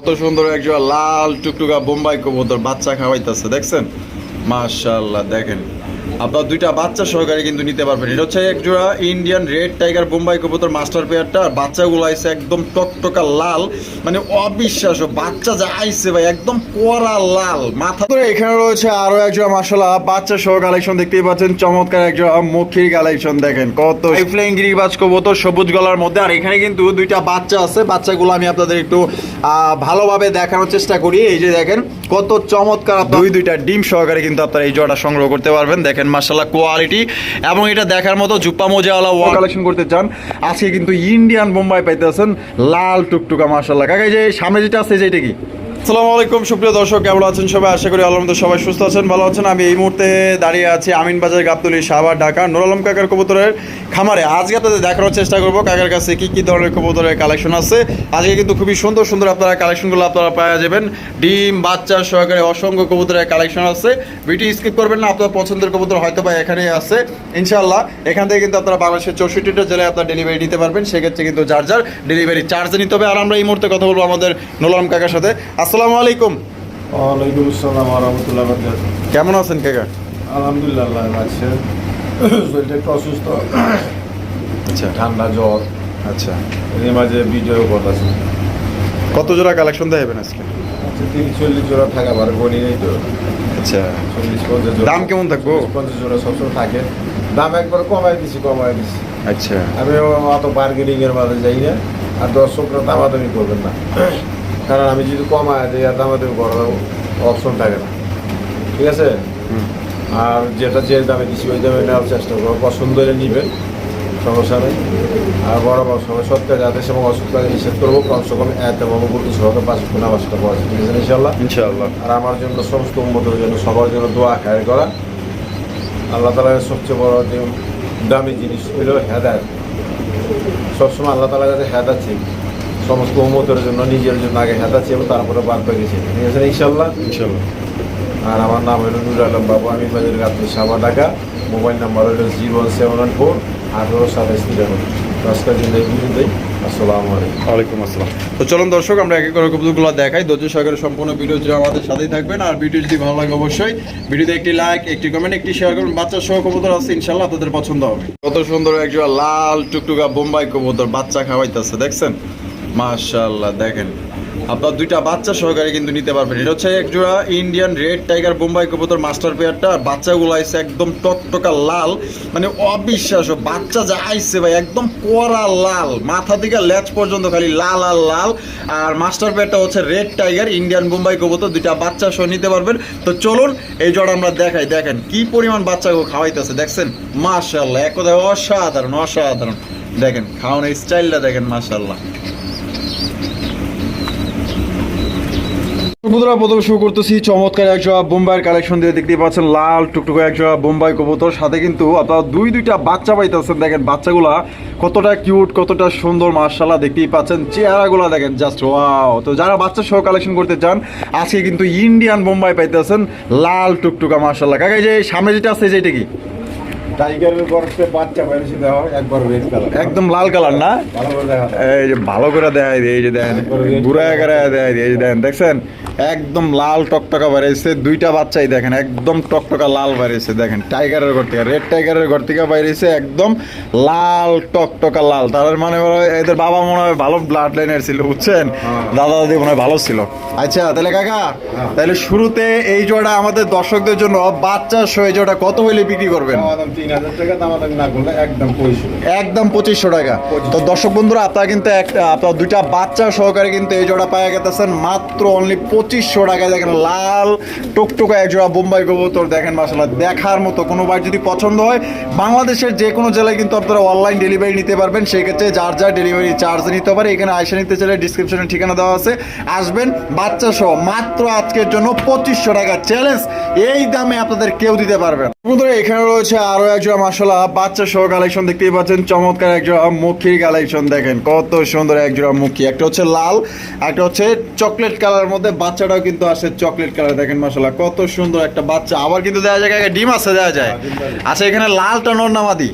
কত সুন্দর একজন লাল টুকটুকা বোম্বাই কবুতর বাচ্চা খাওয়াইতেছে দেখছেন? মাশাল্লাহ দেখেন। আপনার দুইটা বাচ্চা সহকারে কিন্তু নিতে পারবেন। এটা হচ্ছে এক জোড়া ইন্ডিয়ান রেড টাইগার বোম্বাই কবুতর মাস্টার পেয়ারটা আর বাচ্চাগুলো আইছে একদম টকটকা লাল মানে অবিশ্বাস্য। বাচ্চা যা আইছে ভাই, একদম কড়া লাল। মাথা ধরে এখানে রয়েছে আরও একজন মাসাল্লাহ বাচ্চা সহ কালেকশন দেখতেই পাচ্ছেন। চমৎকার একজন মুখির কালেকশন দেখেন। কত ফ্লেইং গিরিবাজ কবুতর, সবুজ গলার মধ্যে। আর এখানে কিন্তু দুইটা বাচ্চা আছে। বাচ্চাগুলো আমি আপনাদের একটু ভালোভাবে দেখানোর চেষ্টা করি। এই যে দেখেন কত চমৎকার দুই দুইটা ডিম সহকারে কিন্তু আপনারা এই জোড়াটা সংগ্রহ করতে পারবেন। দেখেন মার্শাল্লাহ কোয়ালিটি এবং এটা দেখার মতো জুপ্পা মোজাওয়ালা ওয়া কালেকশন করতে চান আজকে কিন্তু ইন্ডিয়ান বোম্বাই পাইতেছেন লাল টুকটুকা মার্শাল্লাহ কাকা যে সামনে যেটা আছে যে এটা কি? আসসালামু আলাইকুম, সুপ্রিয় দর্শক, কেমন আছেন সবাই? আশা করি আলহামদুলিল্লাহ সবাই সুস্থ আছেন, ভালো আছেন। আমি এই মুহূর্তে দাঁড়িয়ে আছি আমিন বাজার গাবতলি সাভার ঢাকা, নুর আলম কাকার কবুতরের খামারে। আজকে আপনাদের দেখানোর চেষ্টা করব কাকার কাছে কি কি ধরনের কবুতরের কালেকশন আছে। আজকে কিন্তু খুবই সুন্দর সুন্দর আপনারা কালেকশনগুলো আপনারা পাওয়া যাবেন। ডিম, বাচ্চা সহকারে অসংখ্য কবুতরের কালেকশন আছে। ভিডিও স্কিপ করবেন না, আপনার পছন্দের কবুতর হয়তো বা এখানেই আছে। ইনশাআল্লাহ, এখান থেকে কিন্তু আপনারা বাংলাদেশের চৌষট্টিটা জেলায় আপনার ডেলিভারি নিতে পারবেন। সেক্ষেত্রে কিন্তু যার যার ডেলিভারি চার্জ নিতে হবে। আর আমরা এই মুহূর্তে কথা বলব আমাদের নোলাম কাকার সাথে। আসসালামু আলাইকুম। ওয়ালাইকুম আসসালাম রহমতুল্লাহ কেমন আছেন কাকা? আলহামদুলিল্লাহ আল্লাহ আছে। শরীরটা একটু অসুস্থ। আচ্ছা। ঠান্ডা জ্বর। আচ্ছা। এর মাঝে ভিডিও করতেছে কত জোড়া কালেকশন দেবেন আজকে? আচ্ছা তিরিশ চল্লিশ জোড়া থাকা পারে বনি নেই তো। আচ্ছা। চল্লিশ পঞ্চাশ জোড়া। দাম কেমন থাকব? পঞ্চাশ জোড়া সবসময় থাকে। দাম একবার কমাই দিছি কমাই দিছি। আচ্ছা। আমি অত বার্গেনিং এর মাঝে যাই না। আর দর্শকরা দামাদামি করবেন না। কারণ আমি যদি কমায় দিই আর দামাদামি করার অপশন থাকে না। ঠিক আছে? আর যেটা যে দামে দিচ্ছি ওই দামে নেওয়ার চেষ্টা করব। পছন্দ হলে নিবেন সমস্যা নেই। আর বড় বড় সময় সত্যি আদেশ এবং অসুস্থ নিষেধ করব। কমসে কম এত মমগুলো সহকে পাঁচ গুণ আবাসটা পাওয়া যায় ঠিক আছে ইনশাল্লাহ ইনশাআল্লাহ। আর আমার জন্য সমস্ত উন্মতের জন্য সবার জন্য দোয়া খায় করা। আল্লাহ তালার সবচেয়ে বড় যে দামি জিনিস হলো হেদায়ত। সবসময় আল্লাহ তালার কাছে হেদাত চাই। সমস্ত উন্মতের জন্য নিজের জন্য আগে চাই এবং তারপরে বাদ চাই ঠিক আছে ইনশাল্লাহ ইনশাআল্লাহ। আর আমার নাম হলো নুর আলম বাবু আমি বাজার গাত্র সাবা ঢাকা। মোবাইল নাম্বার হলো জিরো সেভেন ওয়ান ফোর আঠারো সাতাইশ তিরানব্বই। আলাইকুম। আসসালাম। তো চলুন দর্শক আমরা এক করে কবুতরগুলো দেখাই। ধৈর্য সহকারে সম্পূর্ণ ভিডিও জুড়ে আমাদের সাথেই থাকবেন। আর ভিডিও যদি ভালো লাগে অবশ্যই ভিডিওতে একটি লাইক একটি কমেন্ট একটি শেয়ার করুন। বাচ্চা সহ কবুতর আছে ইনশাল্লাহ আপনাদের পছন্দ হবে। কত সুন্দর একজন লাল টুকটুকা বোম্বাই কবুতর বাচ্চা খাওয়াইতেছে দেখছেন? মাশাআল্লাহ, দেখেন। আপনার দুইটা বাচ্চা সহকারে কিন্তু নিতে পারবেন। এটা হচ্ছে এক জোড়া ইন্ডিয়ান রেড টাইগার বোম্বাই কবুতর মাস্টার পেয়ারটা বাচ্চাগুলো আইছে একদম টকটকা লাল। মানে অবিশ্বাস্য, বাচ্চা যা আইছে ভাই, একদম কড়া লাল। মাথা থেকে লেজ পর্যন্ত খালি লাল আর লাল। আর মাস্টার পেয়ারটা হচ্ছে রেড টাইগার ইন্ডিয়ান বোম্বাই কবুতর দুইটা বাচ্চা সহ নিতে পারবেন। তো চলুন, এই জোড়া আমরা দেখাই। দেখেন, কি পরিমাণ বাচ্চাকে খাওয়াইতেছে, দেখছেন? মাশাল্লাহ এক কথায় অসাধারণ অসাধারণ। দেখেন, খাওয়ানোর স্টাইলটা দেখেন মাশাল্লাহ বন্ধুরা প্রথম শুরু করতেছি। চমৎকার এক জোড়া বোম্বাইয়ের কালেকশন দিয়ে দেখতে পাচ্ছেন, লাল টুকটুকো এক জোড়া বোম্বাই কবুতর। সাথে কিন্তু আপনারা দুই দুইটা বাচ্চা পাইতেছেন, দেখেন বাচ্চাগুলা কতটা কিউট কতটা সুন্দর মার্শাল্লাহ দেখতেই পাচ্ছেন। চেহারাগুলো দেখেন জাস্ট ওয়াও তো যারা বাচ্চা সহ কালেকশন করতে চান, আজকে কিন্তু ইন্ডিয়ান বোম্বাই পাইতেছেন, লাল টুকটুকা মার্শাল্লাহ কাকা যে সামনে যেটা আছে যেটা কি? টাইগারের গর্তে বাচ্চা বাইরেছে দেওয়া একবার রেড কালার একদম লাল কালার না? এই যে ভালো করে দেখাই দিই এই যে দেখেন ঘুরা করে দেখাই এই যে দেখেন দেখছেন? একদম লাল টকটকা বেরিয়েছে দুইটা বাচ্চাই দেখেন একদম টকটকা লাল বেরিয়েছে দেখেন টাইগারের ঘর থেকে রেড টাইগারের ঘর থেকে বেরিয়েছে একদম লাল টকটকা লাল। তাদের মানে এদের বাবা মনে হয় ভালো ব্লাড লাইনের ছিল বুঝছেন? দাদা দাদি মনে হয় ভালো ছিল। আচ্ছা তাহলে কাকা তাহলে শুরুতে এই জোড়া আমাদের দর্শকদের জন্য বাচ্চা সহ জোড়া কত হইলে বিক্রি করবেন? একদম পঁচিশশো টাকা। তো দর্শক বন্ধুরা আপনারা কিন্তু একটা আপনার দুইটা বাচ্চা সহকারে কিন্তু এই জোড়া পাওয়া গেতেছেন। মাত্র অনলি পঁচিশশো টাকায় দেখেন লাল টুকটুকা এক জোড়া বোম্বাই কবুতর দেখেন মাসাল্লাহ দেখার মতো। কোনো বার যদি পছন্দ হয় বাংলাদেশের যে কোনো জেলায় কিন্তু আপনারা অনলাইন ডেলিভারি নিতে পারবেন। সেই ক্ষেত্রে যার যার ডেলিভারি চার্জ নিতে পারে এখানে আয়সা নিতে চাইলে ডিসক্রিপশনে ঠিকানা দেওয়া আছে। আসবেন বাচ্চা সহ মাত্র আজকের জন্য পঁচিশশো টাকা চ্যালেঞ্জ এই দামে আপনাদের কেউ দিতে পারবেন বন্ধুরা এখানে রয়েছে আরও একজোড়া মাসাল্লাহ বাচ্চা সহ কালেকশন দেখতেই পাচ্ছেন চমৎকার একজোড়া মুখির কালেকশন দেখেন কত সুন্দর একজোড়া মুখী। একটা হচ্ছে লাল একটা হচ্ছে চকলেট কালার মধ্যে বাচ্চাটাও কিন্তু আসে চকলেট কালার দেখেন মাসাল্লাহ কত সুন্দর একটা বাচ্চা। আবার কিন্তু দেওয়া যায় ডিম আছে দেওয়া যায়। আচ্ছা এখানে লালটা নর না মাদি।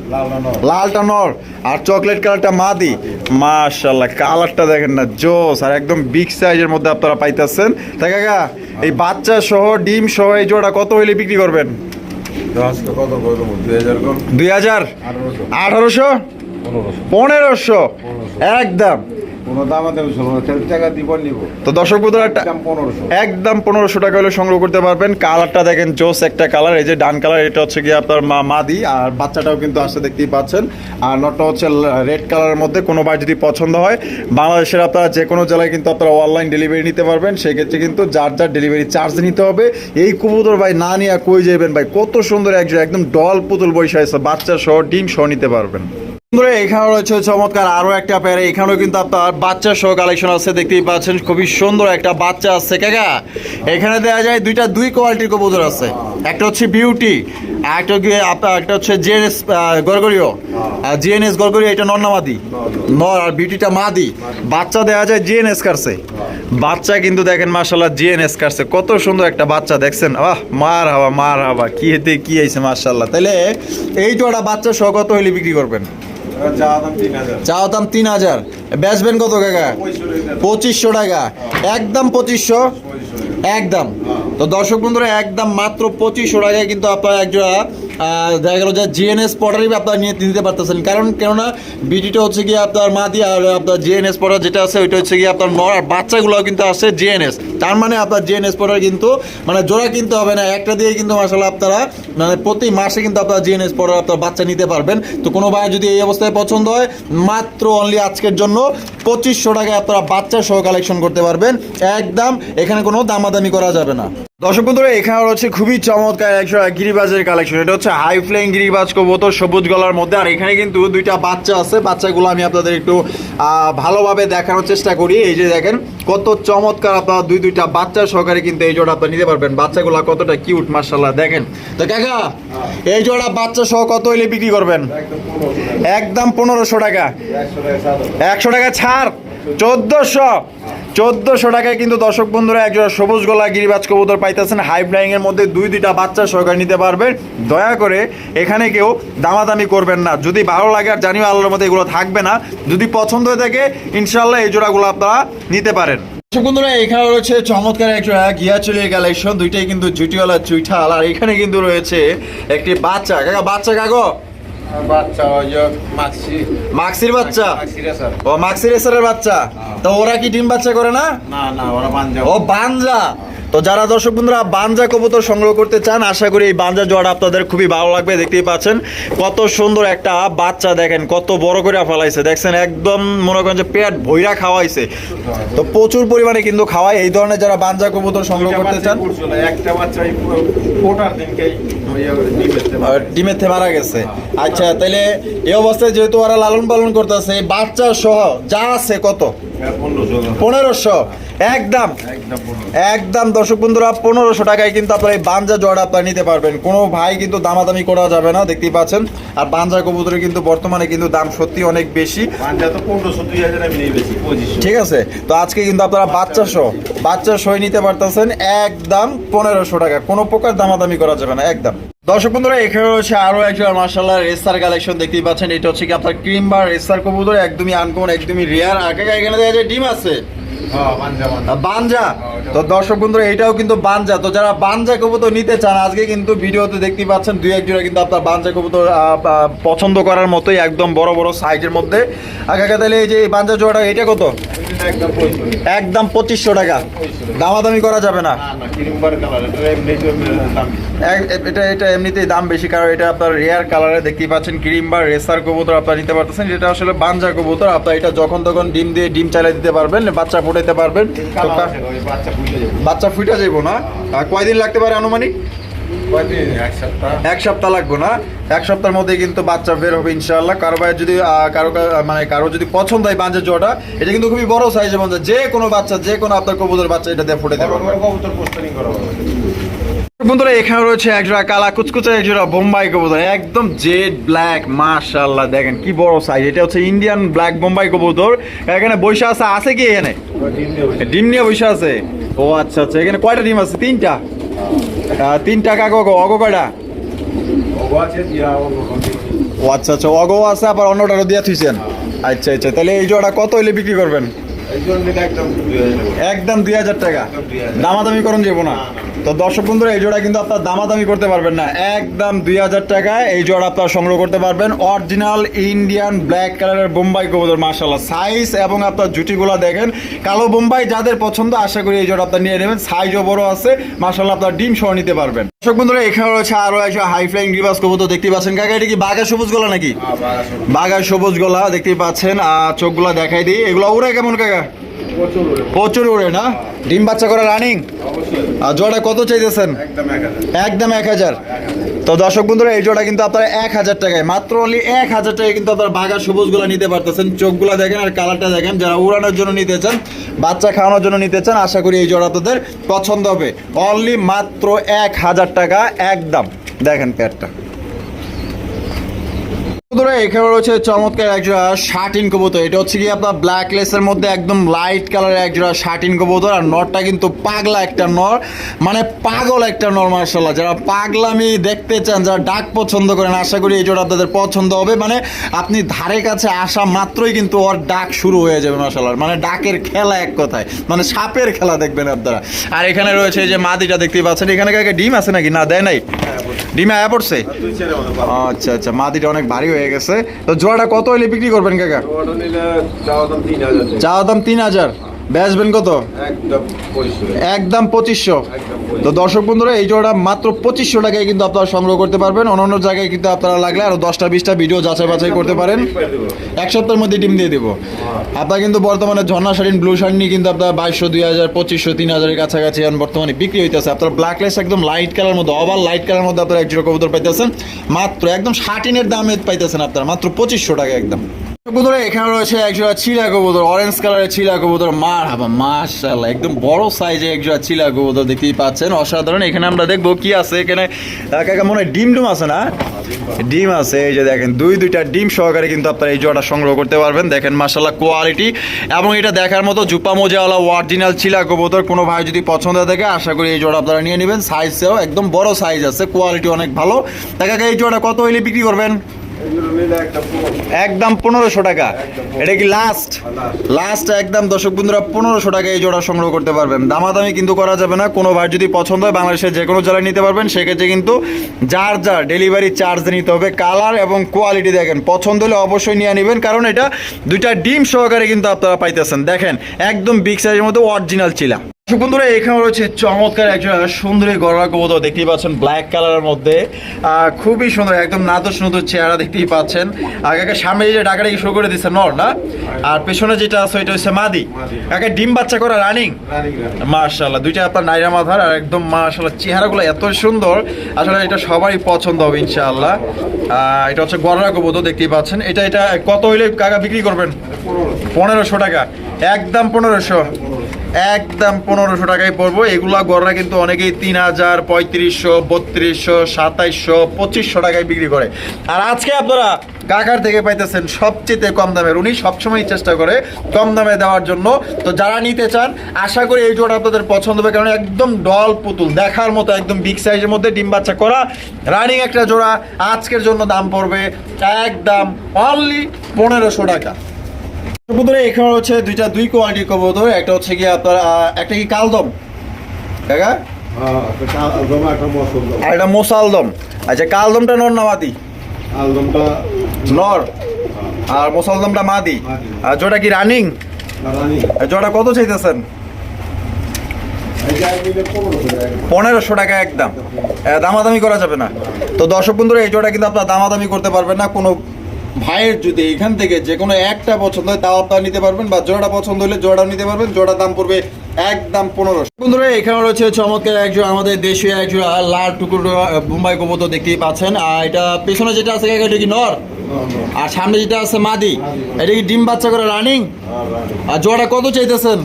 লালটা নর। আর চকলেট কালারটা মাদি? মাশাল্লাহ কালারটা দেখেন না জোস আর একদম বিগ সাইজের মধ্যে আপনারা পাইতেছেন। তাই কাকা এই বাচ্চা সহ ডিম সহ এই জোড়া কত হইলে বিক্রি করবেন? দুই হাজার আঠারোশো? পনেরোশো। একদম। কোনো দাম তেল টাকা দিব নিব। তো দর্শক বন্ধুরা একটা পনেরোশো। একদম পনেরোশো টাকা হলে সংগ্রহ করতে পারবেন। কালারটা দেখেন জোস একটা কালার এই যে ডান কালার এটা হচ্ছে কি আপনার মা মাদি আর বাচ্চাটাও কিন্তু আসতে দেখতেই পাচ্ছেন। আর নটটা হচ্ছে রেড কালারের মধ্যে কোনো ভাই যদি পছন্দ হয় বাংলাদেশের আপনারা যে কোনো জেলায় কিন্তু আপনারা অনলাইন ডেলিভারি নিতে পারবেন। সেক্ষেত্রে কিন্তু যার যার ডেলিভারি চার্জ নিতে হবে। এই কবুতর ভাই না নিয়ে কই যাবেন ভাই? কত সুন্দর একজন একদম ডল পুতুল বৈশা আছে বাচ্চা সহ ডিম সহ নিতে পারবেন। এখানে রয়েছে চমৎকার আরও একটা প্যারে এখানেও কিন্তু আপনার বাচ্চা সহ কালেকশন আছে, দেখতেই পাচ্ছেন, খুবই সুন্দর একটা বাচ্চা আছে, কাকা। এখানে দেওয়া যায় দুইটা দুই কোয়ালিটির কবুতর আছে, একটা হচ্ছে বিউটি একটা একটা হচ্ছে নর আর বিউটিটা মাদি। বাচ্চা দেওয়া যায় জিএনএস কারছে বাচ্চা কিন্তু দেখেন মার্শাল্লাহ জিএনএস কারছে কত সুন্দর একটা বাচ্চা, দেখছেন? আহ, মার হাওয়া মার হাওয়া কি হেতে কি আইছে মার্শাল্লাহ তাহলে এই জোড়া বাচ্চা সহ কত হইলে বিক্রি করবেন? চা দাম তিন হাজার। বেচবেন কত কাকা? পঁচিশশো টাকা। একদম পঁচিশশো? একদম। তো দর্শক বন্ধুরা একদম মাত্র পঁচিশশো টাকায় কিন্তু আপনার একজোড়া দেখা গেল যে জিএনএস পটারই আপনারা নিয়ে নিতে পারতেছেন। কারণ কেননা বিটিটা হচ্ছে গিয়ে আপনার মাদি আর আপনার জিএনএস পটার যেটা আছে, ওইটা হচ্ছে গিয়ে আপনার নর, আর বাচ্চাগুলো কিন্তু আছে জিএনএস তার মানে আপনার জিএনএস পটার কিন্তু মানে জোড়া কিনতে হবে না, একটা দিয়ে কিন্তু মাসাল্লাহ আপনারা মানে প্রতি মাসে কিন্তু আপনারা জিএনএস পটার আপনার বাচ্চা নিতে পারবেন। তো কোনো ভাই যদি এই অবস্থায় পছন্দ হয়, মাত্র অনলি আজকের জন্য পঁচিশশো টাকায় আপনারা বাচ্চা সহ কালেকশন করতে পারবেন। একদম, এখানে কোনো দামাদামি করা যাবে না। দর্শক বন্ধুরা, এখানে হচ্ছে খুবই চমৎকার একশো গিরিবাজের কালেকশন এটা হচ্ছে হাই ফ্লাইং গিরিবাজ কবুতর, সবুজ গলার মধ্যে। আর এখানে কিন্তু দুইটা বাচ্চা আছে। বাচ্চাগুলো আমি আপনাদের একটু ভালোভাবে দেখানোর চেষ্টা করি। এই যে দেখেন, কত চমৎকার আপনারা দুই দুইটা বাচ্চা সহকারে কিন্তু এই জোড়া আপনারা নিতে পারবেন। বাচ্চাগুলো কতটা কিউট মার্শাল্লাহ দেখেন, তো কাকা, এই জোড়া বাচ্চা সহ কত হইলে বিক্রি করবেন? একদম পনেরোশো টাকা। একশো টাকা ছাড়, চোদ্দোশো। চোদ্দোশো টাকায় কিন্তু দর্শক বন্ধুরা একজন সবুজ গলা গিরিবাজ কবুতর পাইতেছেন। হাই ফ্লাইং এর মধ্যে দুই দুইটা বাচ্চা সহকারে নিতে পারবেন দয়া করে এখানে কেউ দামাদামি করবেন না। যদি ভালো লাগে আর জানিও আল্লাহর মধ্যে এগুলো থাকবে না, যদি পছন্দ হয়ে থাকে ইনশাল্লাহ এই জোড়াগুলো আপনারা নিতে পারেন। এখানে রয়েছে চমৎকার দুইটাই কিন্তু আর এখানে কিন্তু রয়েছে একটি বাচ্চা। কাকা, বাচ্চা কাগো বাচ্চা ওই যে মাছি মাক্সির বাচ্চা? ও মাক্সি রেসারের বাচ্চা? তো ওরা কি ডিম বাচ্চা করে না? না না ওরা পাঞ্জাব ও বানজা তো যারা দর্শক বন্ধুরা বানজা কবুতর সংগ্রহ করতে চান আশা করি এই বানজা জোড়া আপনাদের খুবই ভালো লাগবে দেখতেই পাচ্ছেন। কত সুন্দর একটা বাচ্চা দেখেন কত বড় করে ফেলাইছে। দেখছেন একদম মনে করেন যে পেট ভইরা খাওয়াইছে। তো প্রচুর পরিমাণে কিন্তু খাওয়ায়। এই ধরনের যারা বানজা কবুতর সংগ্রহ করতে চান একটা বাচ্চা থেকে মারা গেছে। আচ্ছা তাহলে এই অবস্থায় যেহেতু ওরা লালন পালন করতেছে বাচ্চা সহ যা আছে কত? পনেরোশো। একদম। একদম দর্শক বন্ধুরা পনেরোশো টাকায় কিন্তু আপনারা এই বাঞ্জা জোড়া আপনারা নিতে পারবেন। কোনো ভাই কিন্তু দামাদামি করা যাবে না দেখতেই পাচ্ছেন। আর বাঞ্জা কবুতরের কিন্তু বর্তমানে কিন্তু দাম সত্যি অনেক বেশি। ঠিক আছে? তো আজকে কিন্তু আপনারা বাচ্চা সহ বাচ্চা সহ নিতে পারতেছেন। একদম পনেরোশো টাকা। কোনো প্রকার দামাদামি করা যাবে না একদম। দর্শক বন্ধুরা এখানে রয়েছে আরও একজন মার্শাল্লাহ রেসার কালেকশন দেখতেই পাচ্ছেন। এটা হচ্ছে কি আপনার ক্রিম বা রেসার কবুতর একদমই আনকমন একদমই রেয়ার আগে এখানে দেখা যায় ডিম আছে। হ্যাঁ। তো দর্শক বন্ধুরা, এটাও কিন্তু বানজা তো যারা বানজা কবুতর নিতে চান, আজকে কিন্তু ভিডিওতে দেখতে পাচ্ছেন দুই এক জোড়া কিন্তু আপনার বানজা কবুতর পছন্দ করার মতোই একদম বড় বড় সাইজের মধ্যে। আগে তাহলে এই যে বানজা জোড়াটা, এটা কত? একদম পঁচিশশো টাকা। দামাদামি করা যাবে না। এটা এটা এমনিতেই দাম বেশি, কারণ এটা আপনার রেয়ার কালারে দেখতেই পাচ্ছেন, ক্রিম বা রেসার কবুতর আপনারা নিতে পারতেছেন, যেটা আসলে বানজা কবুতর। আপনার এটা যখন তখন ডিম দিয়ে ডিম চালিয়ে দিতে পারবেন, বাচ্চা ফুটাইতে পারবেন। বাচ্চা ফুটে যাইব না। কয়দিন লাগতে পারে আনুমানিক? এক সপ্তাহ। লাগবো সপ্তাহ লাগবে না। এক সপ্তাহের মধ্যে কিন্তু বাচ্চা বের হবে ইনশাল্লাহ কারও ভাইয়ের যদি কারও মানে কারও যদি পছন্দ হয় বাঞ্জের জোয়াটা এটা কিন্তু খুবই বড় সাইজের মধ্যে যে কোনো বাচ্চা যে কোনো আপনার কবুতর বাচ্চা এটা দিয়ে ফুটে দেবে। কবুতর পোস্টারিং করা হবে। বন্ধুরা এখানে রয়েছে একজোড়া কালা কুচকুচে একজোড়া বোম্বাই কবুতর। একদম জেড ব্ল্যাক মাশাআল্লাহ দেখেন কি বড় সাইজ এটা হচ্ছে ইন্ডিয়ান ব্ল্যাক বোম্বাই কবুতর। এখানে বৈশা আছে আছে কি এখানে? ডিম নিয়ে বৈশা আছে। ও আচ্ছা আচ্ছা এখানে কয়টা ডিম আছে? তিনটা? তিনটা কাকো অগ কয়টা? ও আচ্ছা আচ্ছা অগো আছে আবার অন্যটা দিয়ে থুইছেন। আচ্ছা আচ্ছা তাহলে এই জোড়া কত হইলে বিক্রি করবেন? একদম দুই হাজার টাকা। দামাদামি করুন যাব না। তো দর্শক বন্ধুরা এই জোড়া কিন্তু আপনার দামাদামি করতে পারবেন না। একদম দুই হাজার টাকায় এই জোড়া আপনার সংগ্রহ করতে পারবেন। অরিজিনাল ইন্ডিয়ান ব্ল্যাক কালারের বোম্বাই কবুতর মার্শাল্লাহ সাইজ এবং আপনার জুটিগুলো দেখেন। কালো বোম্বাই যাদের পছন্দ আশা করি এই জোড়া আপনার নিয়ে নেবেন। সাইজও বড় আছে মার্শাল্লাহ আপনার ডিম সহ নিতে পারবেন। দর্শক বন্ধুরা এখানে রয়েছে আরও একটা হাই ফ্লাইং রিভার্স কবুতর দেখতে পাচ্ছেন। কাকা এটা কি বাঘা সবুজ গলা নাকি? বাঘা সবুজ গলা। দেখতে পাচ্ছেন। আর চোখগুলা দেখাই দিই। এগুলো উড়ে কেমন কাকা? প্রচুর উড়ে না? ডিম বাচ্চা করা রানিং আর জোড়া কত চাইতেছেন? একদম এক হাজার। তো দর্শক বন্ধুরা, এই জোড়া কিন্তু আপনারা এক হাজার টাকায়, মাত্র অনলি এক হাজার টাকায় কিন্তু আপনারা বাঘা সবুজগুলো নিতে পারতেছেন। চোখগুলো দেখেন আর কালারটা দেখেন, যারা উড়ানোর জন্য নিতে চান, বাচ্চা খাওয়ানোর জন্য নিতে চান, আশা করি এই জোড়া আপনাদের পছন্দ হবে। অনলি মাত্র এক হাজার টাকা, একদম। দেখেন প্যাটটা এখানে রয়েছে চমৎকার একজোড়া শার্টিন কবুতর। এটা হচ্ছে কি আপনার ব্ল্যাক লেসের মধ্যে একদম লাইট কালারের একজোড়া শার্টিন কবুতর, আর নরটা কিন্তু পাগলা একটা নর। মানে পাগল একটা নর মার্শাল্লাহ যারা পাগলামি দেখতে চান, যারা ডাক পছন্দ করেন, আশা করি এই জোড়া আপনাদের পছন্দ হবে। মানে আপনি ধারে কাছে আসা মাত্রই কিন্তু ওর ডাক শুরু হয়ে যাবে মার্শাল্লাহ মানে ডাকের খেলা এক কথায়। মানে সাপের খেলা দেখবেন আপনারা। আর এখানে রয়েছে যে মাদিটা দেখতেই পাচ্ছেন। এখানে ডিম আছে নাকি? না, দেয় নাই? ডিমে আয়া পড়ছে? আচ্ছা আচ্ছা মাটিটা অনেক ভারী হয়ে গেছে। তো জোড়াটা কত হইলে বিক্রি করবেন কাকা? চাওয়া দাম তিন হাজার। বেচবেন কত? একদম পঁচিশশো। তো দর্শক বন্ধুরা এই জোড়া মাত্র পঁচিশশো টাকায় কিন্তু আপনারা সংগ্রহ করতে পারবেন। অন্যান্য জায়গায় কিন্তু আপনারা লাগলে আরও দশটা বিশটা ভিডিও যাচাই বাছাই করতে পারেন। এক সপ্তাহের মধ্যে ডিম দিয়ে দেবো। আপনার কিন্তু বর্তমানে ঝর্ণা শাড়িন ব্লু শাড়ি নিয়ে কিন্তু আপনার বাইশশো দুই হাজার পঁচিশশো তিন হাজারের কাছাকাছি এখন বর্তমানে বিক্রি হইতেছে। আপনার ব্ল্যাক লেস একদম লাইট কালার মধ্যে ওভার লাইট কালার মধ্যে আপনারা এক জোড়া কবুতর পাইতেছেন। মাত্র একদম শার্টিনের দামে পাইতেছেন আপনারা মাত্র পঁচিশশো টাকা একদম। কবুতরে এখানে রয়েছে একজোড়া চিলা কবুতর অরেঞ্জ কালারের চিলা কবুতর। মার হাবা মাশাআল্লাহ, একদম বড় সাইজে একজোড়া চিলা কবুতর দেখতেই পাচ্ছেন। অসাধারণ, এখানে আমরা দেখব কি আছে। এখানে মনে হয় ডিম ডুম আছে না? ডিম আছে, এই যে দেখেন, দুই, দুইটা ডিম সহকারে কিন্তু আপনারা এই জোড়াটা সংগ্রহ করতে পারবেন। দেখেন, মাশাআল্লাহ কোয়ালিটি এবং এটা দেখার মতো জুপা মোজাওয়ালা অরিজিনাল চিলা কবুতর, কোনো ভাই যদি পছন্দ থাকে আশা করি এই জোড়া আপনারা নিয়ে নেবেন। সাইজেও একদম বড় সাইজ আছে কোয়ালিটি অনেক ভালো। দেখা এই জোড়া কত হইলে বিক্রি করবেন? একদম পনেরোশো টাকা। এটা কি লাস্ট লাস্ট একদম দর্শক বন্ধুরা, পনেরোশো টাকা এই জোড়া সংগ্রহ করতে পারবেন। দামাদামি কিন্তু করা যাবে না কোনো ভাই যদি পছন্দ হয় বাংলাদেশের যে কোনো জেলায় নিতে পারবেন। সেক্ষেত্রে কিন্তু যার যার ডেলিভারি চার্জ নিতে হবে কালার এবং কোয়ালিটি দেখেন। পছন্দ হলে অবশ্যই নিয়ে নেবেন, কারণ এটা দুইটা ডিম সহকারে কিন্তু আপনারা পাইতেছেন। দেখেন, একদম বিগ সাইজের মধ্যে অরিজিনাল দর্শক বন্ধুরা এখানে রয়েছে চমৎকার একজন সুন্দরী গড়া কবুতর, দেখতেই পাচ্ছেন ব্ল্যাক কালারের মধ্যে। খুবই সুন্দর, একদম নাদুস নতুন চেহারা দেখতেই পাচ্ছেন। আগে সামনে যে ডাকাডাকি শুরু করে দিচ্ছে নর, না? আর পেছনে যেটা আছে, ওইটা হচ্ছে মাদি। আগে ডিম বাচ্চা করা রানিং মার্শাল্লাহ দুইটা আপনার নাইরা মাথার, আর একদম মার্শাল্লাহ চেহারাগুলো এত সুন্দর। আসলে এটা সবারই পছন্দ হবে, ইনশাআল্লাহ। এটা হচ্ছে গড়া কবুতর, দেখতেই পাচ্ছেন। এটা এটা কত হইলে কাকা বিক্রি করবেন? পনেরোশো টাকা। একদম পনেরোশো। একদম পনেরোশো টাকায় পড়ব। এগুলা গড়রা কিন্তু অনেকেই তিন হাজার, পঁয়ত্রিশশো, বত্রিশশো, সাতাইশশো, পঁচিশশো টাকায় বিক্রি করে। আর আজকে আপনারা কাকার থেকে পাইতেছেন সবচেয়ে কম দামের। উনি সবসময় চেষ্টা করে কম দামে দেওয়ার জন্য। তো যারা নিতে চান, আশা করি এই জোড়া আপনাদের পছন্দ হবে, কারণ একদম ডল পুতুল, দেখার মতো একদম বিগ সাইজের মধ্যে ডিম বাচ্চা করা। রানিং একটা জোড়া, আজকের জন্য দাম পড়বে একদম অনলি পনেরোশো টাকা। কবুতরে এখানে হচ্ছে দুইটা দুই কোয়ালিটির কবুতর একটা হচ্ছে কি আপনার একটা কি কালদম? কাকা? আর একটা মোসালদম। আচ্ছা কালদমটা নর না মাদি? আলদমটা নর। আর মোসালদমটা মাদি। আর জোটা কি রানিং জোটা কত চাইতেছেন? পনেরোশো টাকা। একদম। দামাদামি করা যাবে না। তো দর্শক বন্ধুরা এই জোড়া কিন্তু আপনার দামাদামি করতে পারবেন না কোনো ভাইয়ের যদি এখান থেকে যে কোনো একটা পছন্দ হয় তাও আপনারা নিতে পারবেন বা জোড়াটা পছন্দ হলে জোড়াও নিতে পারবেন জোড়ার দাম পড়বে একদম পনেরো বন্ধুরা এখানে রয়েছে চমৎকার একজন আমাদের দেশীয় একজন লাল টুকুর বোম্বাই কবুতর দেখতেই পাচ্ছেন। আর এটা পেছনে যেটা আছে এটা কি নর? আর সামনে যেটা আছে মাদি। এটা কি ডিম বাচ্চা করে রানিং আর জোড়া কত চাইতেছেন?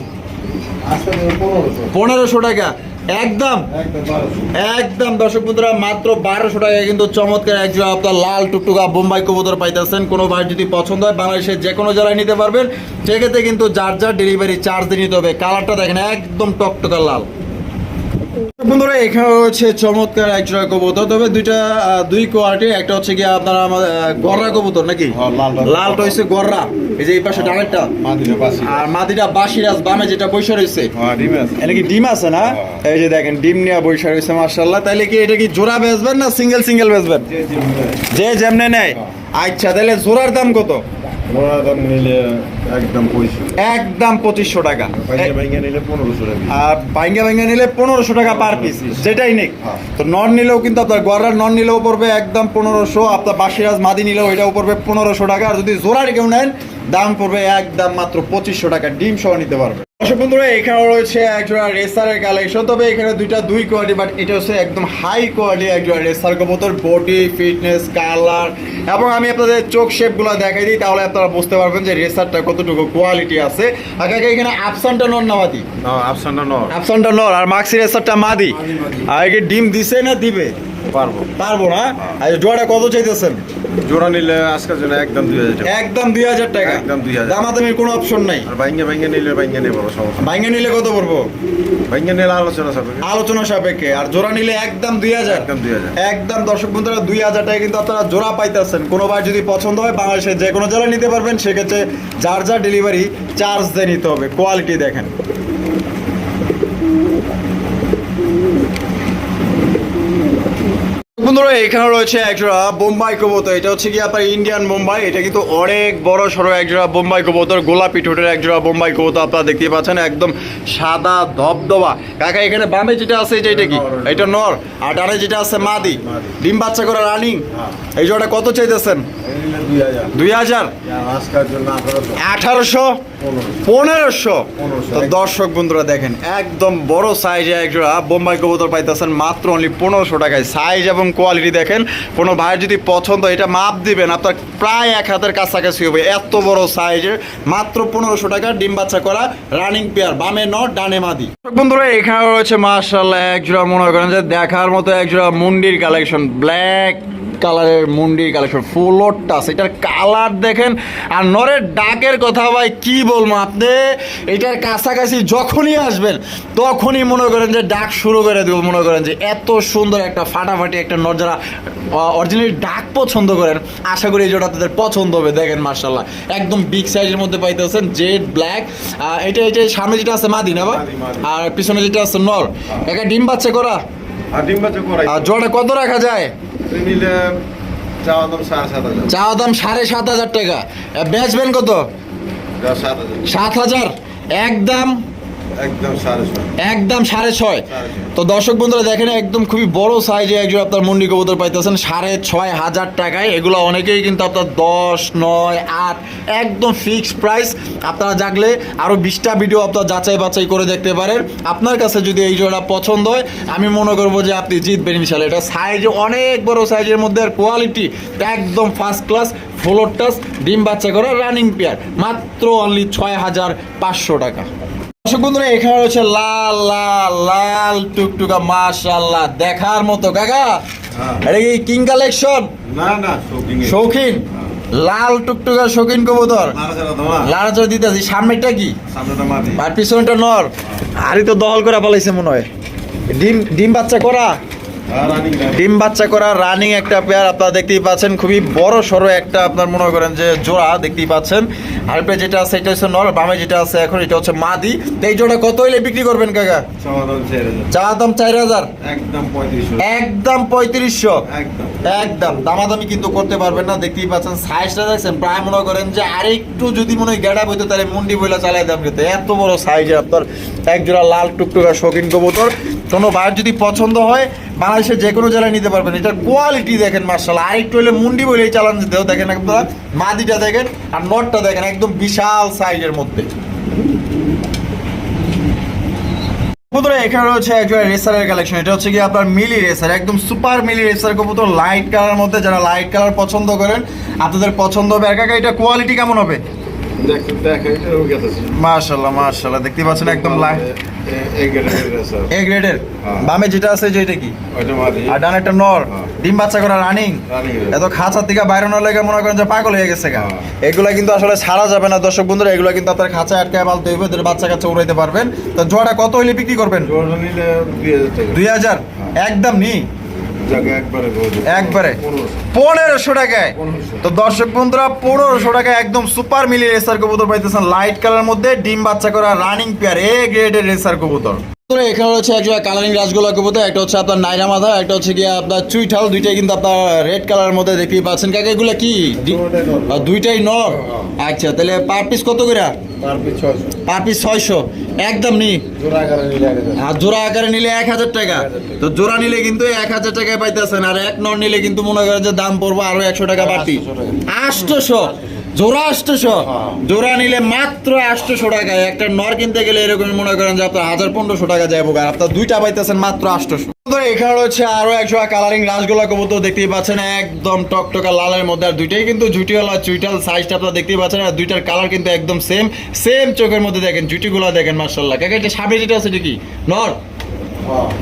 পনেরোশো টাকা। একদম। একদম দর্শক বন্ধুরা মাত্র বারোশো টাকায় কিন্তু চমৎকার একজন আপনার লাল টুকটুকা বোম্বাই কবুতর পাইতেছেন। কোনো ভাই যদি পছন্দ হয় বাংলাদেশের যে কোনো জেলায় নিতে পারবেন। সেক্ষেত্রে কিন্তু যার যার ডেলিভারি চার্জ দিয়ে নিতে হবে। কালারটা দেখেন একদম টকটকা লাল। বন্ধুরা এখানে রয়েছে চমৎকার একজোড়া কবুতর। তবে দুইটা দুই কোয়ালিটি একটা হচ্ছে কি আপনার আমাদের গররা কবুতর নাকি? হ্যাঁ, লালটা- লালটা গররা। এই যে এই পাশে ডানেরটা। আর মাদিটা বাসিরাজ বামে যেটা বৈশা রয়েছে হ্যাঁ ডিম আছে। এটা কি ডিম আছে না? হ্যাঁ। এই যে দেখেন ডিম নিয়ে বৈশা রয়েছে মার্শাল্লাহ তাহলে কি এটা কি জোড়া বেচবেন না সিঙ্গেল সিঙ্গেল বেচবেন? যে। যেমনে নেয়। আচ্ছা তাহলে জোড়ার দাম কত? একদম পঁচিশশো। টাকা। পনেরোশো টাকা। আর বাইঙ্গা বাইঙ্গা নিলে পনেরোশো টাকা পার পিস যেটাই নিক। হ্যাঁ। তো নন নিলেও কিন্তু আপনার গড়ার নন নিলেও পড়বে একদম পনেরোশো আপনার বাসিরাজ মাদি নিলেও এটাও পড়বে পনেরোশো টাকা। আর যদি জোড়ার কেউ নেন দাম পড়বে একদম মাত্র পঁচিশশো টাকা। ডিম সহ নিতে পারবে। দর্শক বন্ধুরা এখানে রয়েছে একজোড়া রেসারের কালেকশন তবে এখানে দুইটা দুই কোয়ালিটি বাট এটা হচ্ছে একদম হাই কোয়ালিটি একজোড়া রেসার কবুতর বডি ফিটনেস কালার এবং আমি আপনাদের চোখ শেপগুলো দেখাই দিই তাহলে আপনারা বুঝতে পারবেন যে রেসারটা কতটুকু কোয়ালিটি আছে। আগে এখানে আপসানটা নামাতি না আপসানটা নর। আপসানটা নর আর মাক্সি রেসারটা মাদি। মাদি, মাদি। আর ডিম দিছে না দিবে? পারব। পারব না? আর জোড়াটা কত চাইতেছেন? জোড়া নিলে আজকের জন্য একদম দুই হাজার একদম দুই হাজার টাকা? একদম 2000 দামাদামির কোনো অপশন নাই? আর ভাইঙ্গা ভাইঙ্গা নিলে ভাইঙ্গা নেব সমস্যা ভাঙ্গা নিলে কত পড়ব? ভাইঙ্গা নিলে আলোচনা সব আলোচনা সাপেক্ষে। আর জোড়া নিলে একদম দুই হাজার? একদম 2000 একদম দর্শক বন্ধুরা দুই হাজার টাকা কিন্তু আপনারা জোড়া পাইতেছেন। কোনো বার যদি পছন্দ হয় বাংলাদেশের যে কোনো জেলায় নিতে পারবেন। সেক্ষেত্রে যার যার ডেলিভারি চার্জ দিয়ে নিতে হবে। কোয়ালিটি দেখেন। বন্ধুরা এখানে রয়েছে একজোড়া বোম্বাই কবুতর। এটা হচ্ছে কি আপনার ইন্ডিয়ান বোম্বাই এটা কিন্তু অনেক বড় সড়ো একজোড়া বোম্বাই কবুতর গোলাপি ঠোঁটের একজোড়া বোম্বাই কবুতর আপনারা দেখতে পাচ্ছেন একদম সাদা ধবধবা। কাকা এখানে বামে যেটা আছে এটা এটা কি? এটা নর। আর ডানে যেটা আছে মাদি। ডিম বাচ্চা করা রানিং। হ্যাঁ। এই জোড়াটা কত চাইতেছেন? দুই হাজার। জন্য আঠারোশো। পনেরোশো। তো দর্শক বন্ধুরা দেখেন একদম বড় সাইজে একজোড়া বোম্বাই কবুতর পাইতেছেন মাত্র অনলি পনেরোশো টাকায়। সাইজ এবং কোয়ালিটি দেখেন। কোনো ভাইয়ের যদি পছন্দ এটা মাপ দিবেন। আপনার প্রায় এক হাতের কাছাকাছি হবে। এত বড় সাইজের মাত্র পনেরোশো টাকা ডিম বাচ্চা করা রানিং পেয়ার বামে নট ডানে মাদি। বন্ধুরা এখানে রয়েছে মার্শাল্লাহ একজোড়া মনে করেন যে দেখার মতো একজোড়া মুন্ডির কালেকশন ব্ল্যাক কালারের মুন্ডির কালেকশন ফুলোর টাস এটার কালার দেখেন। আর নরের ডাকের কথা ভাই কি বলব আপনি? এটার কাছাকাছি যখনই আসবেন তখনই মনে করেন যে ডাক শুরু করে দেবো। মনে করেন যে এত সুন্দর একটা ফাটাফাটি একটা নর যারা অরিজিনালি ডাক পছন্দ করেন আশা করি এই জোড়া তাদের পছন্দ হবে। দেখেন মার্শাল্লাহ একদম বিগ সাইজের মধ্যে পাইতেছেন জেড ব্ল্যাক এটা এটা সামনে যেটা আছে মাদি না বা। আর পিছনে যেটা আছে নর। একা ডিম বাচ্চা করা? আর ডিম বাচ্চা করাই। আর জোড়া কত রাখা যায়? নিলে চাওয়া দাম সাড়ে সাত হাজার। টাকা। বেচবেন কত? সাত হাজার। সাত হাজার। একদম একদম সাড়ে ছয়। একদম সাড়ে ছয়। তো দর্শক বন্ধুরা দেখেন একদম খুবই বড় সাইজে একজন আপনার মুন্ডি কবুতর পাইতেছেন। সাড়ে ছয় হাজার টাকায়। এগুলো অনেকেই কিন্তু আপনার দশ নয় আট একদম ফিক্সড প্রাইস আপনারা জাগলে আরও বিশটা ভিডিও আপনার যাচাই বাছাই করে দেখতে পারেন। আপনার কাছে যদি এই জোড়া পছন্দ হয় আমি মনে করব যে আপনি জিতবেন ইনশাল্লাহ এটা সাইজ অনেক বড় সাইজের মধ্যে আর কোয়ালিটি একদম ফার্স্ট ক্লাস ফ্লোর টাচ ডিম বাচ্চা করা রানিং পেয়ার মাত্র অনলি ছয় হাজার পাঁচশো টাকা। দর্শক বন্ধুরা এখানে রয়েছে লাল লাল লাল টুকটুকা মাশাল্লাহ দেখার মতো। কাকা হ্যাঁ। এটা কি কিং কালেকশন? না না শৌখিন। শৌখিন? লাল টুকটুকা শৌখিন কবুতর। লাড়াচড় দিতেছি। সামনেটা কি? আর পিছনটা নর। আরই তো দহল করে পালাইছে মনে হয়। ডিম ডিম বাচ্চা করা। ডিম বাচ্চা করা রানিং একটা পেয়ার আপনারা দেখতেই পাচ্ছেন খুবই বড় সড়ো একটা আপনার মনে করেন যে জোড়া দেখতেই পাচ্ছেন। যেটা আছে এটা হচ্ছে নর বামে যেটা আছে এখন এটা হচ্ছে মাদি। এই জোড়া কত হইলে বিক্রি করবেন কাকা? চা দাম চার হাজার। একদম পঁয়ত্রিশশো। একদম দামাদামি কিন্তু করতে পারবেন না দেখতেই পাচ্ছেন সাইজটা দেখছেন প্রায় মনে করেন যে আরেকটু যদি মনে হয় গেড়া বইতো তাহলে মুন্ডি বইলা চালাই দাম কিন্তু। এত বড় সাইজের আপনার এক জোড়া লাল টুকটুকা শৌখিন কবুতর। কোনো ভাইয়ের যদি পছন্দ হয় বাংলাদেশের যে কোনো জেলায় নিতে পারবেন। এটার কোয়ালিটি দেখেন মার্শাল আরেকটু হলে মুন্ডি বলেই চালান যেতেও দেখেন আপনারা মাদিটা দেখেন আর নটটা দেখেন একদম বিশাল সাইজের মধ্যে। কবুতর এখানে রয়েছে একজন রেসারের কালেকশন এটা হচ্ছে কি আপনার মিলি রেসার একদম সুপার মিলি রেসার কবুতর লাইট কালার মধ্যে। যারা লাইট কালার পছন্দ করেন আপনাদের পছন্দ হবে। আর কাকা এটা কোয়ালিটি কেমন হবে? মাশাল্লাহ মাশাল্লাহ দেখতে পাচ্ছেন একদম লাই এই গেটে গেছে এ গ্রেডের হ্যাঁ। বামে যেটা আছে যেটা কি? আর ডান একটা নর। হ্যাঁ। ডিম বাচ্চা করা রানিং এত খাঁচার থেকে বাইরে না লেগে মনে করেন যে পাগল হয়ে গেছে গা। হ্যাঁ। এগুলা কিন্তু আসলে ছাড়া যাবে না। দর্শক বন্ধুরা এগুলা কিন্তু আপনার খাঁচা আটকায় পালতে হইবে ওদের বাচ্চা কাচ্চা উড়াইতে পারবেন। তো কত হইলে বিক্রি করবেন? দুই হাজার একদম নি। একবারে। পনেরোশো টাকায়? তো দর্শক বন্ধুরা পনেরোশো টাকায় একদম সুপার মিলি রেসার কবুতর পাইতেছেন। লাইট কালার মধ্যে ডিম বাচ্চা করা রানিং পেয়ার এ গ্রেডের রেসার কবুতর। এখানে হচ্ছে একটা কালারিং রাসগোলা কবুতর একটা হচ্ছে আপনার নাইরা মাথা একটা হচ্ছে গিয়ে আপনার চুইঠাল দুইটাই কিন্তু আপনার রেড কালারের মধ্যে দেখতেই পাচ্ছেন। কাকা এগুলো কি? দুইটাই নর। আচ্ছা তাহলে পার পিস কত করে? পার পিস ছয়শো। একদম নি? এক আর জোড়া আকারে নিলে এক হাজার টাকা। তো জোড়া নিলে কিন্তু এক হাজার টাকায় পাইতেছেন আর এক নর নিলে কিন্তু মনে করেন যে দাম পড়ব আরও একশো টাকা বাড়তি। 800 টাকা। আটশোশো। জোড়া হ্যাঁ। জোড়া নিলে মাত্র আটশোশো টাকায়। একটা নর কিনতে গেলে এরকম মনে করেন যে আপনার হাজার পনেরোশো টাকা যাব আপনার দুইটা পাইতেছেন মাত্র আটশোশো। এখানে রয়েছে আরও একশো কালারিং রাসগোলা কবুতর, দেখতেই পাচ্ছেন একদম টকটকা লালের মধ্যে। আর দুইটাই কিন্তু জুটিওয়ালা, চুইটাল সাইজটা আপনারা দেখতেই পাচ্ছেন, আর দুইটার কালার কিন্তু একদম সেম সেম চোখের মধ্যে দেখেন, জুটিগুলো দেখেন মার্শাল্লাহ কাকা সামনে যেটা আছে, এটা নর?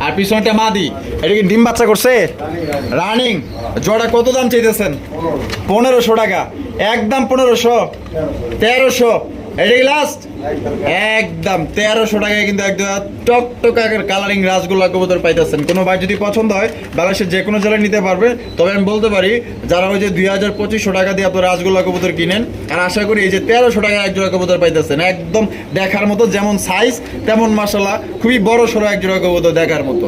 আর পিছনটা মাদি। এটা কি ডিম বাচ্চা করছে? রানিং জোড়া কত দাম চাইতেছেন? পনেরোশো টাকা। একদম পনেরোশো। তেরোশো। এটা কি লাস্ট একদম, তেরোশো টাকায় কিন্তু একদম টকটকা কালারিং রাসগোল্লা কবুতর পাইতেছেন। কোনো ভাই যদি পছন্দ হয়, বাংলাদেশের যে কোনো জেলায় নিতে পারবে। তবে আমি বলতে পারি, যারা ওই যে দুই হাজার পঁচিশশো টাকা দিয়ে আপনার রাসগোল্লা কবুতর কিনেন আর আশা করি এই যে তেরোশো টাকার এক জোড়া কবুতর পাইতেছেন। একদম দেখার মতো, যেমন সাইজ তেমন মাসাল্লাহ খুবই বড় সড়ো এক জোড়া কবুতর দেখার মতো।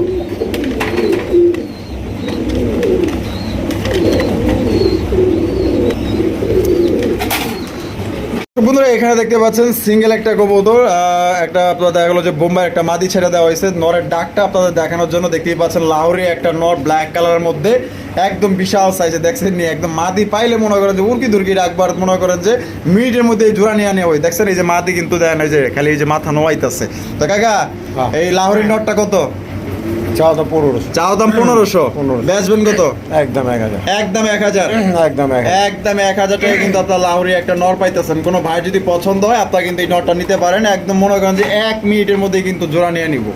বন্ধুরা এখানে দেখতে পাচ্ছেন সিঙ্গেল একটা কবুতর একটা আপনার দেখা গেলো যে বোম্বাই একটা মাদি ছেড়ে দেওয়া হয়েছে। নরের ডাকটা আপনাদের দেখানোর জন্য দেখতেই পাচ্ছেন লাহোরি একটা নর ব্ল্যাক কালারের মধ্যে একদম বিশাল সাইজে দেখছেন নি একদম মাদি পাইলে মনে করেন যে উর্কি দুর্কি ডাকবার মনে করেন যে মিনিটের মধ্যে এই জোড়া নিয়ে আনে হয় দেখছেন এই যে মাদি কিন্তু দেয় না এই যে খালি এই যে মাথা নোয়াইতেছে। তো কাকা হ্যাঁ। এই লাহোরি নটটা কত? চাও দাম পনেরোশো। চাও দাম পনেরোশো? 1500 বেচবেন কত? একদম এক হাজার। একদম এক হাজার? একদম একদম এক হাজার টাকা কিন্তু আপনার লাহোরি একটা নর পাইতেছেন। কোনো ভাই যদি পছন্দ হয় আপনারা কিন্তু এই নরটা নিতে পারেন। একদম মনে করেন যে এক মিনিটের মধ্যে কিন্তু জোড়া নিয়ে নিব।